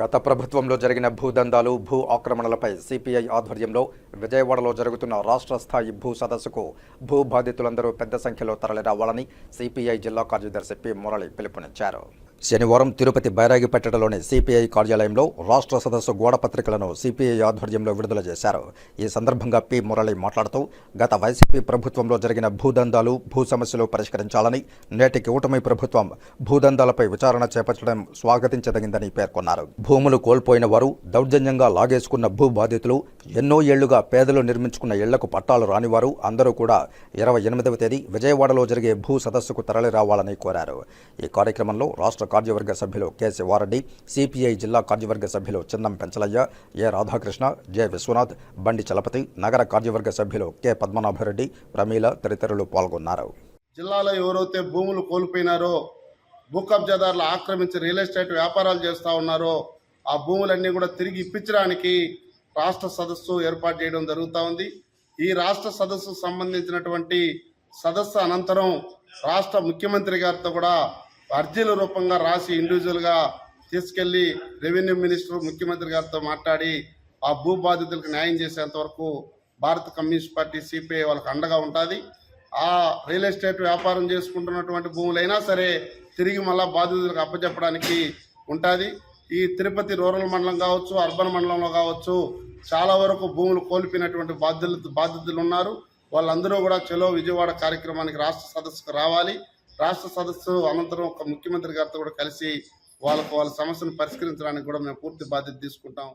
గత ప్రభుత్వంలో జరిగిన భూదందాలు భూ ఆక్రమణలపై సిపిఐ ఆధ్వర్యంలో విజయవాడలో జరుగుతున్న రాష్ట్ర స్థాయి భూ సదస్సుకు భూ బాధితులందరూ పెద్ద సంఖ్యలో తరలిరావాలని సిపిఐ జిల్లా కార్యదర్శి పి మురళి పిలుపునిచ్చారు. శనివారం తిరుపతి బైరాగిపేటలోని సిపిఐ కార్యాలయంలో రాష్ట్ర సదస్సు గోడపత్రికలను సిపిఐ ఆధ్వర్యంలో విడుదల చేశారు. ఈ సందర్భంగా పి. మురళి మాట్లాడుతూ గత వైసీపీ ప్రభుత్వంలో జరిగిన భూదందాలు భూ సమస్యలు పరిష్కరించాలని నేటి కూటమి ప్రభుత్వం భూదందాలపై విచారణ చేపట్టడం స్వాగతించదగిందని పేర్కొన్నారు. భూములు కోల్పోయిన వారు దౌర్జన్యంగా లాగేసుకున్న భూ బాధితులు ఎన్నో ఏళ్ళుగా పేదలు నిర్మించుకున్న ఇళ్ళకు పట్టాలు రానివారు అందరూ కూడా ఇరవై ఎనిమిదవ తేదీ విజయవాడలో జరిగే భూ సదస్సుకు తరలి రావాలని కోరారు. ఈ కార్యక్రమంలో రాష్ట్ర రాష్ట్ర కార్యవర్గ సభ్యులు కె శివారెడ్డి సిపిఐ జిల్లా కార్యవర్గ సభ్యులు చిన్నం పెంచలయ్య ఏ రాధాకృష్ణ జె విశ్వనాథ్ బండి చలపతి నగర కార్యవర్గ సభ్యులు కె పద్మనాభరెడ్డి ప్రమీల తదితరులు పాల్గొన్నారు. జిల్లాలో ఎవరైతే భూములు కోల్పోయినారో భూ కబ్జాదారులు ఆక్రమించి రియల్ ఎస్టేట్ వ్యాపారాలు చేస్తూ ఉన్నారో ఆ భూములన్నీ కూడా తిరిగి ఇప్పించడానికి రాష్ట్ర సదస్సు ఏర్పాటు చేయడం జరుగుతూ ఉంది. ఈ రాష్ట్ర సదస్సు సంబంధించినటువంటి సదస్సు అనంతరం రాష్ట్ర ముఖ్యమంత్రి గారితో కూడా అర్జీల రూపంగా రాసి ఇండివిజువల్గా తీసుకెళ్ళి రెవెన్యూ మినిస్టర్ ముఖ్యమంత్రి గారితో మాట్లాడి ఆ భూ బాధితులకు న్యాయం చేసేంత వరకు భారత కమ్యూనిస్ట్ పార్టీ సిపిఐ వాళ్ళకి అండగా ఉంటుంది. ఆ రియల్ ఎస్టేట్ వ్యాపారం చేసుకుంటున్నటువంటి భూములైనా సరే తిరిగి మళ్ళా బాధితులకు అప్పచెప్పడానికి ఉంటుంది. ఈ తిరుపతి రూరల్ మండలం కావచ్చు అర్బన్ మండలంలో కావచ్చు చాలా వరకు భూములు కోల్పోయినటువంటి బాధ్యులు బాధితులు ఉన్నారు. వాళ్ళందరూ కూడా చలో విజయవాడ కార్యక్రమానికి రాష్ట్ర సదస్సుకు రావాలి. రాష్ట్ర సదస్సు అనంతరం ఒక ముఖ్యమంత్రి గారితో కూడా కలిసి వాళ్ళకు వాళ్ళ సమస్యను పరిష్కరించడానికి కూడా మేము పూర్తి బాధ్యత తీసుకుంటాం.